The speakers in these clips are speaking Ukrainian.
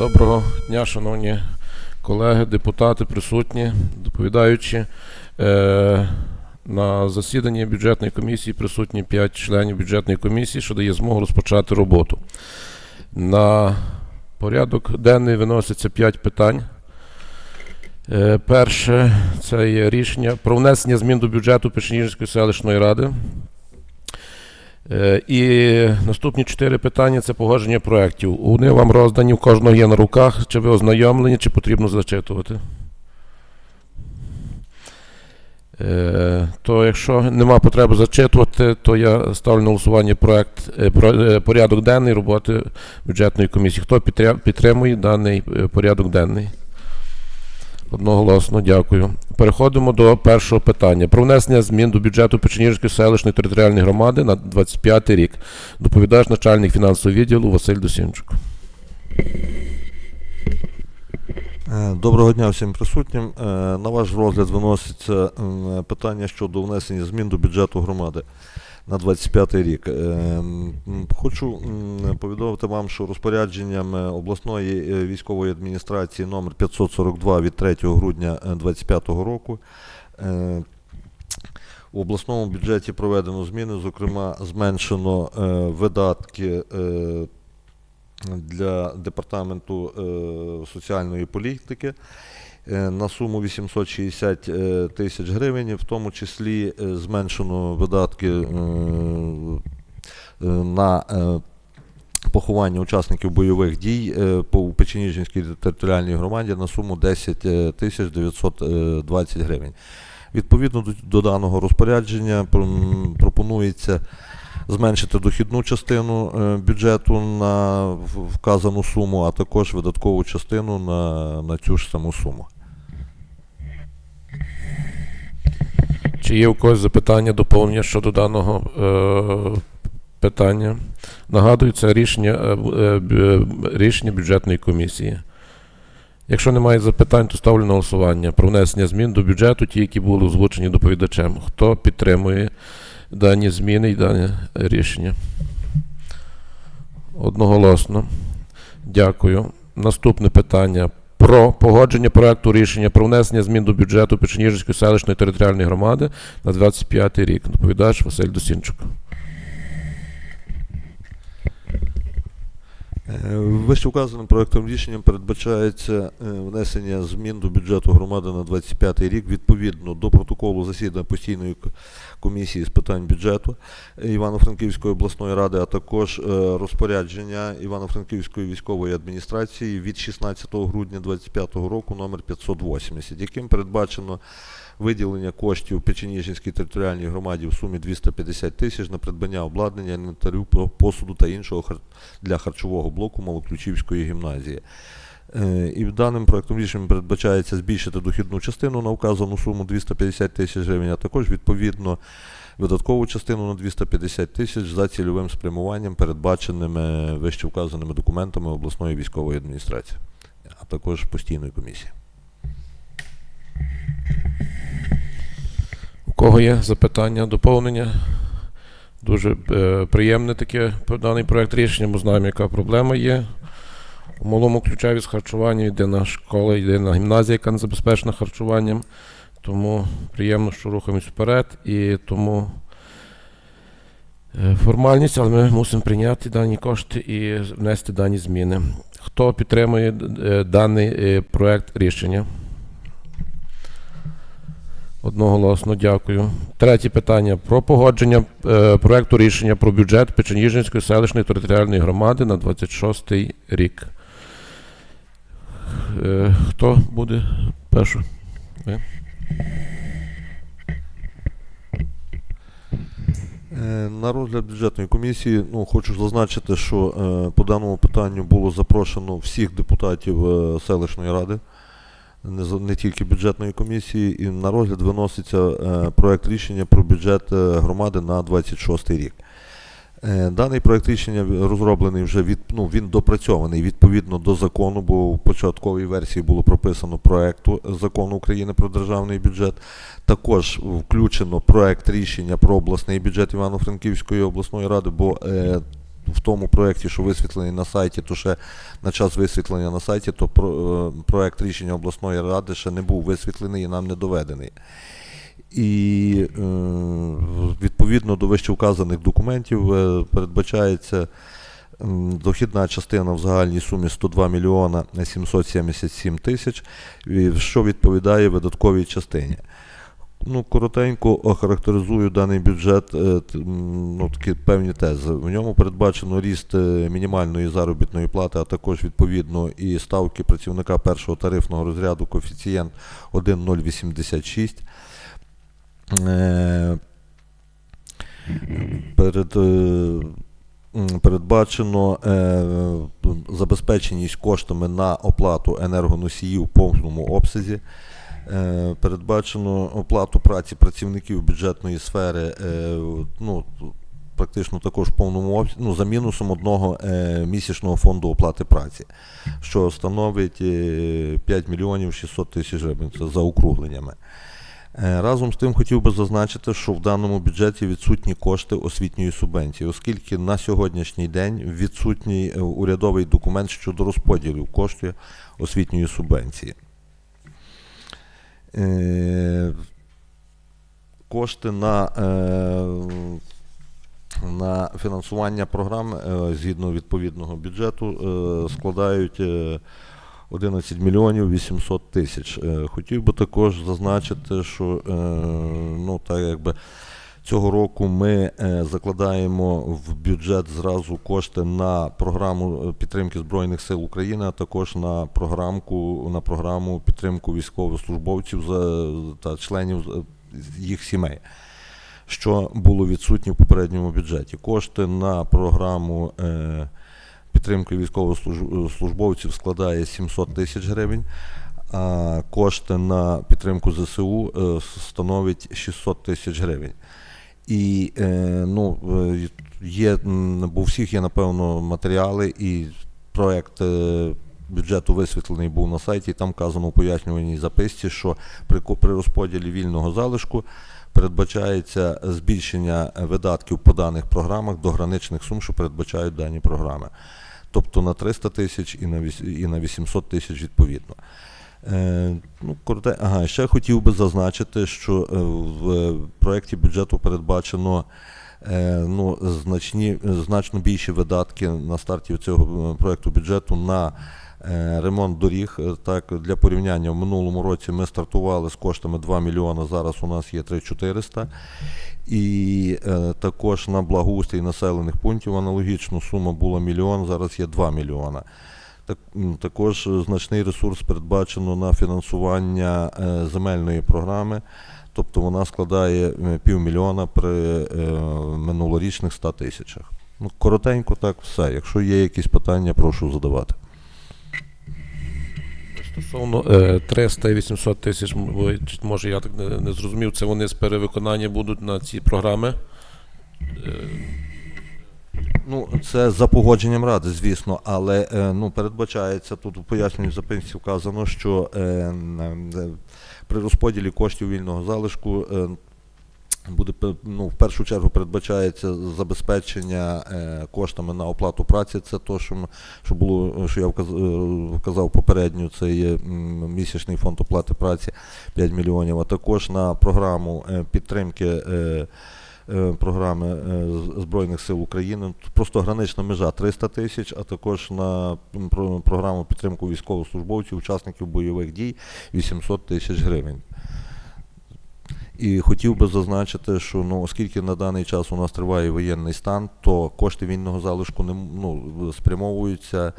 Доброго дня, шановні колеги, депутати, присутні, доповідаючи. Е, на засіданні бюджетної комісії присутні 5 членів бюджетної комісії, що дає змогу розпочати роботу. На порядок денний виноситься 5 питань. Е, перше це є рішення про внесення змін до бюджету Печеніжинської селищної ради. Е, І наступні чотири питання це погодження проєктів. Вони вам роздані, в кожного є на руках. Чи ви ознайомлені, чи потрібно зачитувати? Е, То якщо нема потреби зачитувати, то я ставлю на голосування проект, е, порядок денний роботи бюджетної комісії. Хто підтримує, даний порядок денний? Одноголосно, дякую. Переходимо до першого питання. Про внесення змін до бюджету Печеніжської селищної територіальної громади на 25 рік. Доповідач начальник фінансового відділу Василь Досінчук. Е, Доброго дня всім присутнім. Е, На ваш розгляд виноситься питання щодо внесення змін до бюджету громади на 25 рік. Е, Хочу повідомити вам, що розпорядженням е, обласної е, військової адміністрації номер 542 від 3 грудня 2025 року е, у обласному бюджеті проведено зміни, зокрема, зменшено видатки. для департаменту соціальної політики на суму 860 е, тисяч гривень, в тому числі е, зменшено видатки е, е, на е, поховання учасників бойових дій е, по Печеніжинській територіальній громаді на суму 10 е, тисяч 920 гривень. Відповідно до, даного розпорядження пропонується зменшити дохідну частину е, бюджету на вказану суму, а також видаткову частину на, на цю ж саму суму. Чи є у когось запитання, доповнення щодо даного е, питання? Нагадую, це рішення, е, е, б- рішення бюджетної комісії. Якщо немає запитань, то ставлю на голосування про внесення змін до бюджету, ті, які були озвучені доповідачем. Хто підтримує дані зміни і дане рішення? Одноголосно. Дякую. Наступне питання. Про погодження проекту рішення про внесення змін до бюджету Печеніжинської селищної територіальної громади на 25 рік. Доповідач Василь Досінчук. Вищевказаним проектом рішенням передбачається е, внесення змін до бюджету громади на 25 рік відповідно до протоколу засідання постійної комісії з питань бюджету Івано-Франківської обласної ради, а також е, розпорядження Івано-Франківської військової адміністрації від 16 грудня 2025 року номер 580, яким передбачено виділення коштів Печеніжинській територіальній громаді в сумі 250 тисяч на придбання обладнання, інвентарю, посуду та іншого для харчового блоку Малоключівської гімназії. Е, І даним проектом рішенням передбачається збільшити дохідну частину на вказану суму 250 тисяч гривень, а також відповідно видаткову частину на 250 тисяч за цільовим спрямуванням, передбаченим е, вище вказаними документами обласної військової адміністрації, а також постійної комісії. Кого є запитання, доповнення? Дуже е, приємне таке даний проект рішення. Ми знаємо, яка проблема є. У малому ключеві з харчуванням єдина школа, єдина гімназія, яка не забезпечена харчуванням. Тому приємно, що рухаємось вперед. І тому е, формальність, але ми мусимо прийняти дані кошти і внести дані зміни. Хто підтримує е, даний е, проект рішення? Одноголосно, дякую. Третє питання про погодження е, проекту рішення про бюджет Печеніжинської селищної територіальної громади на 26 й рік. Е, хто буде перший? Ви? Е, На розгляд бюджетної комісії ну, хочу зазначити, що е, по даному питанню було запрошено всіх депутатів е, селищної ради, не, тільки бюджетної комісії, і на розгляд виноситься е, проект рішення про бюджет е, громади на 26 рік. Е, Даний проект рішення розроблений вже від ну, він допрацьований відповідно до закону, бо в початковій версії було прописано проекту закону України про державний бюджет. Також включено проект рішення про обласний бюджет Івано-Франківської обласної ради, бо е, в тому проєкті, що висвітлений на сайті, то ще на час висвітлення на сайті, то про, е, проєкт рішення обласної ради ще не був висвітлений і нам не доведений. І е, відповідно до вищевказаних документів е, передбачається дохідна частина в загальній сумі 102 мільйона 777 тисяч, що відповідає видатковій частині. Ну, коротенько охарактеризую даний бюджет, е, ну, такі певні тези. В ньому передбачено ріст е, мінімальної заробітної плати, а також відповідно і ставки працівника першого тарифного розряду коефіцієнт 1,086. Е, Перед, передбачено забезпеченість коштами на оплату енергоносіїв в повному обсязі. Е, Передбачено оплату праці працівників бюджетної сфери е, ну, практично також в повному ну, за мінусом одного е, місячного фонду оплати праці, що становить е, 5 мільйонів 600 тисяч гривень це за округленнями. Разом з тим хотів би зазначити, що в даному бюджеті відсутні кошти освітньої субвенції, оскільки на сьогоднішній день відсутній урядовий документ щодо розподілів коштів освітньої субвенції. Е, Кошти на, е, на фінансування програм е, згідно відповідного бюджету складають е, 11 мільйонів 800 тисяч. Хотів би також зазначити, що ну, так якби цього року ми е, закладаємо в бюджет зразу кошти на програму е, підтримки Збройних сил України, а також на програмку на програму підтримку військовослужбовців та членів е, їх сімей. Що було відсутнє в попередньому бюджеті. Кошти на програму підтримки військовослужбовців складає 700 тисяч гривень, а кошти на підтримку ЗСУ становить 600 тисяч гривень. І е, ну, е, є, бо у всіх є, напевно, матеріали, і проект е, бюджету висвітлений був на сайті, там вказано у пояснювальній записці, що при, при розподілі вільного залишку передбачається збільшення видатків по даних програмах до граничних сум, що передбачають дані програми. Тобто на 300 тисяч і на 800 тисяч відповідно. Е, ну, короте, ага, ще хотів би зазначити, що е, в проєкті бюджету передбачено е, ну, значні, значно більші видатки на старті цього е, проєкту бюджету на е, ремонт доріг. Е, Так, для порівняння, в минулому році ми стартували з коштами 2 мільйони, зараз у нас є 3400. І е, також на благоустрій населених пунктів аналогічно сума була мільйон, зараз є 2 мільйона. Так, також е, значний ресурс передбачено на фінансування е, земельної програми, тобто вона складає е, півмільйона при минулорічних 100 тисячах. Ну, коротенько так все. Якщо є якісь питання, прошу задавати. Стосовно е, 300 і 800 тисяч, може я так не зрозумів, це вони з перевиконання будуть на ці програми. Ну, це за погодженням ради, звісно, але е, ну, передбачається тут у поясненні записці вказано, що е, е, при розподілі коштів вільного залишку е, буде ну, в першу чергу передбачається забезпечення е, коштами на оплату праці. Це то, що, що було, що я е, вказав попередньо, це є місячний фонд оплати праці 5 мільйонів, а також на програму підтримки. Е, програми е, Збройних сил України. Просто гранична межа 300 тисяч, а також на програму підтримку військовослужбовців, учасників бойових дій 800 тисяч гривень. І хотів би зазначити, що ну, оскільки на даний час у нас триває воєнний стан, то кошти вільного залишку не ну, спрямовуються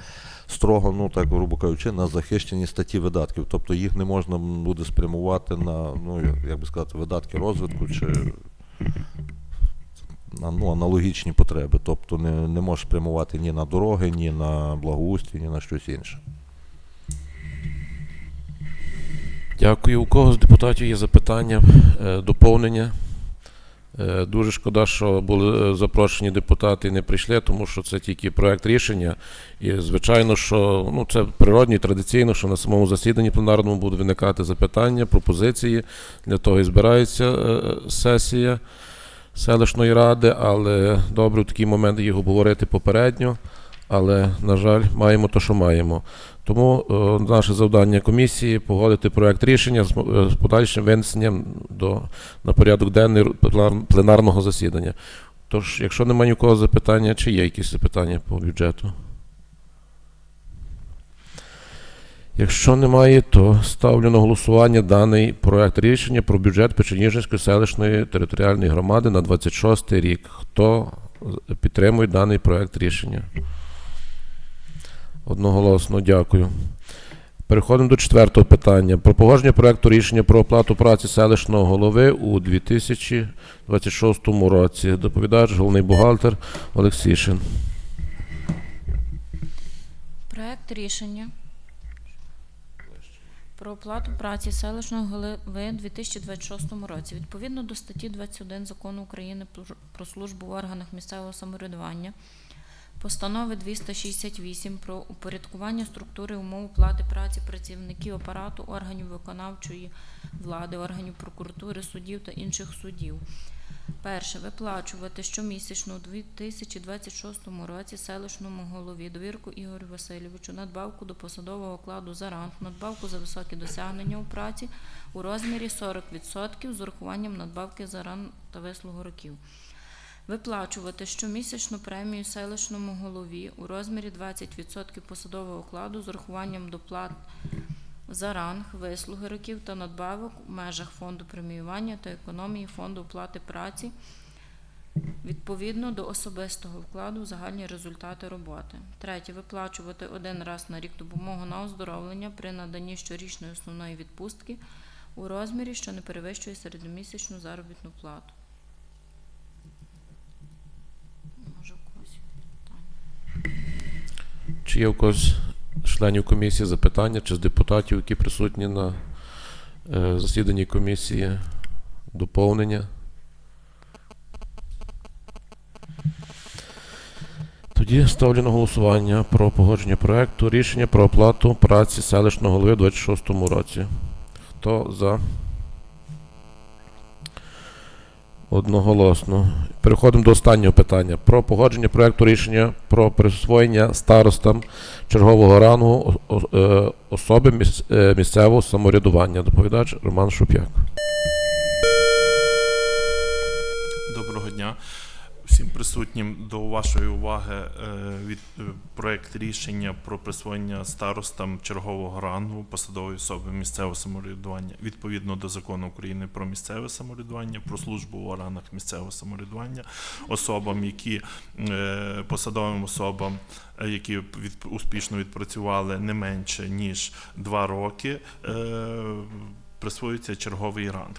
строго, ну так грубо кажучи, на захищені статті видатків. Тобто їх не можна буде спрямувати на ну, як би сказати, видатки розвитку чи ну, аналогічні потреби. Тобто не, не можеш спрямувати ні на дороги, ні на благоустрій, ні на щось інше. Дякую. У кого з депутатів є запитання, е, доповнення? Е, Дуже шкода, що були е, запрошені депутати і не прийшли, тому що це тільки проект рішення. І звичайно, що ну, це природньо і традиційно, що на самому засіданні пленарному будуть виникати запитання, пропозиції. Для того і збирається сесія. Селищної ради, але добре в такий момент їх обговорити попередньо. Але, на жаль, маємо те, що маємо. Тому е, наше завдання комісії погодити проект рішення з, е, з подальшим винесенням до, на порядок денний пленарного засідання. Тож, якщо немає ні у кого запитання, чи є якісь запитання по бюджету? Якщо немає, то ставлю на голосування даний проект рішення про бюджет Печеніжинської селищної територіальної громади на 26 рік. Хто підтримує даний проект рішення? Одноголосно дякую. Переходимо до четвертого питання. Про погодження проекту рішення про оплату праці селищного голови у 2026 році. Доповідач головний бухгалтер Олексішин. Проект рішення про оплату праці селищного голови у 2026 році. Відповідно до статті 21 Закону України про- службу в органах місцевого самоврядування, постанови 268 про упорядкування структури умов оплати праці працівників апарату органів виконавчої влади, органів прокуратури, суддів та інших суддів. Перше. Виплачувати щомісячно у 2026 році селищному голові довірку Ігорю Васильовичу надбавку до посадового окладу за ранг, надбавку за високі досягнення у праці у розмірі 40% з урахуванням надбавки за ран та вислугу років. Виплачувати щомісячну премію селищному голові у розмірі 20% посадового окладу з урахуванням доплат за ранг, вислуги років та надбавок у межах фонду преміювання та економії фонду оплати праці відповідно до особистого вкладу в загальні результати роботи. Третє. Виплачувати один раз на рік допомогу на оздоровлення при наданні щорічної основної відпустки у розмірі, що не перевищує середньомісячну заробітну плату. Чи є у когось членів комісії запитання, чи з депутатів, які присутні на е, засіданні комісії, доповнення? Тоді ставлю на голосування про погодження проекту рішення про оплату праці селищного голови у 26 році. Хто за? Одноголосно. Переходимо до останнього питання. Про погодження проекту рішення про присвоєння старостам чергового рангу е, особи е, місцевого самоврядування. Доповідач Роман Шуп'як. Доброго дня всім присутнім. До вашої уваги е, від е, проект рішення про присвоєння старостам чергового рангу посадової особи місцевого самоврядування відповідно до закону України про місцеве самоврядування, про службу в органах місцевого самоврядування, особам, які е, посадовим особам, які від, успішно відпрацювали не менше ніж два роки. Присвоюється черговий ранг.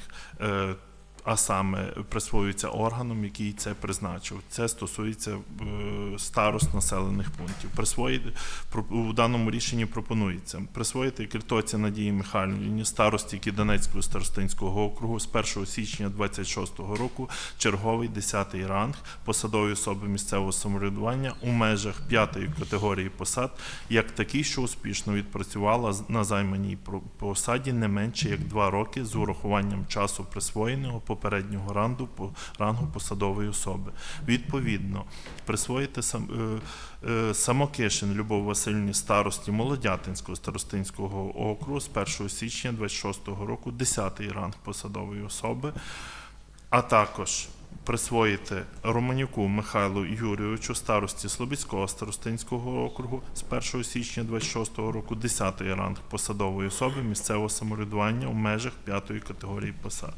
А саме присвоюється органом, який це призначив. Це стосується е, старост населених пунктів. Присвоїти у даному рішенні пропонується присвоїти Кільтоці Надії Михайлівні, старості Кіданецького старостинського округу з 1 січня 26 року черговий 10 ранг посадової особи місцевого самоврядування у межах п'ятої категорії посад, як такий, що успішно відпрацювала на займаній посаді не менше як два роки з урахуванням часу присвоєного попереднього рангу по рангу посадової особи. Відповідно, присвоїти сам е, е, Самокишин Любов Васильівні старості Молодятинського старостинського округу з 1 січня 26 року 10 ранг посадової особи, а також присвоїти Романюку Михайлу Юрійовичу старості Слобідського старостинського округу з 1 січня 26 року 10 ранг посадової особи місцевого самоврядування у межах 5-ї категорії посад.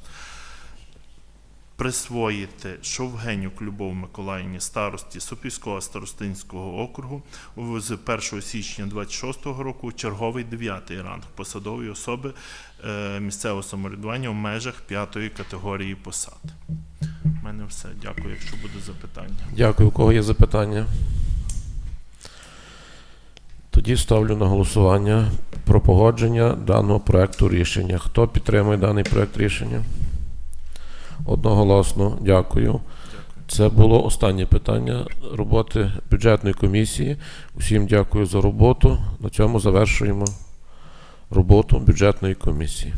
Присвоїти Шовгенюк Любов Миколаївні старості Сопівського старостинського округу з 1 січня 26 року черговий 9 ранг посадової особи е, місцевого самоврядування в межах 5 категорії посад. У мене все. Дякую, якщо буде запитання. Дякую. У кого є запитання? Тоді ставлю на голосування про погодження даного проекту рішення. Хто підтримує даний проект рішення? Одноголосно дякую. Це було останнє питання роботи бюджетної комісії. Усім дякую за роботу. На цьому завершуємо роботу бюджетної комісії.